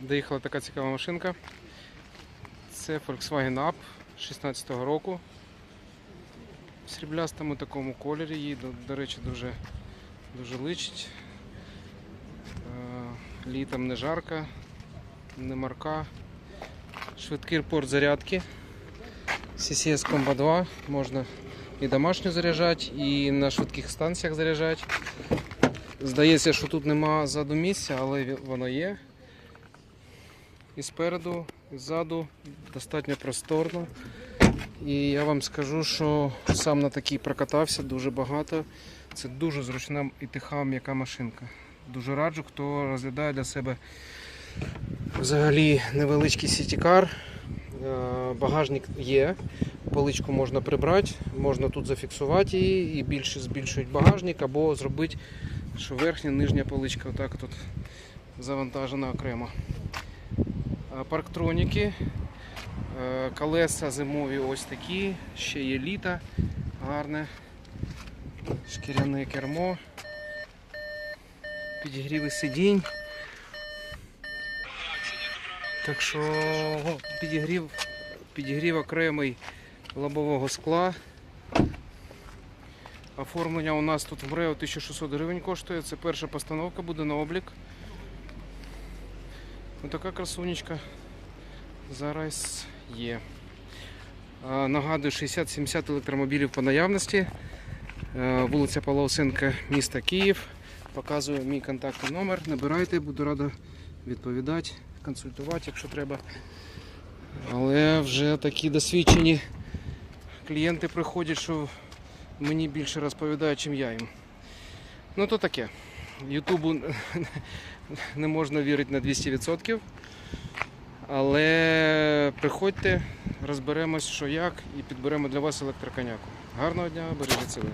доїхала така цікава машинка. Це Volkswagen Up 16-го року. В сріблястому такому кольорі їй, до, до речі, дуже, дуже личить. Е, Літом не жарко, не марка. Швидкий порт зарядки. CCS Combo 2 можна і домашню заряджати, і на швидких станціях заряджати. Здається, що тут нема ззаду місця, але воно є. І спереду, і ззаду достатньо просторно. І я вам скажу, що сам на такій прокатався дуже багато. Це дуже зручна і тиха м'яка машинка. Дуже раджу, хто розглядає для себе взагалі невеличкий сітікар. Е, Багажник є, поличку можна прибрати, можна тут зафіксувати її і більше збільшують багажник або зробити, що верхня нижня поличка отак тут завантажена окремо. Е, Парктроніки, е, колеса зимові ось такі, ще є літа, гарне, шкіряне кермо, підігріви сидінь. Так що підігрів, підігрів окремий лобового скла. Оформлення у нас тут в МРЕО 1600 гривень коштує. Це перша постановка буде на облік. Ось така красунечка зараз є. Нагадую, 60-70 електромобілів по наявності. Е, Вулиця Павловсенка, місто Київ. Показую мій контактний номер. Набирайте, буду рада відповідати, консультувати, якщо треба. Але вже такі досвідчені клієнти приходять, що мені більше розповідають, чим я їм. Ну то таке. Ютубу не можна вірити на 200%. Але приходьте, розберемось, що як, і підберемо для вас електроконяку. Гарного дня, бережіть себе.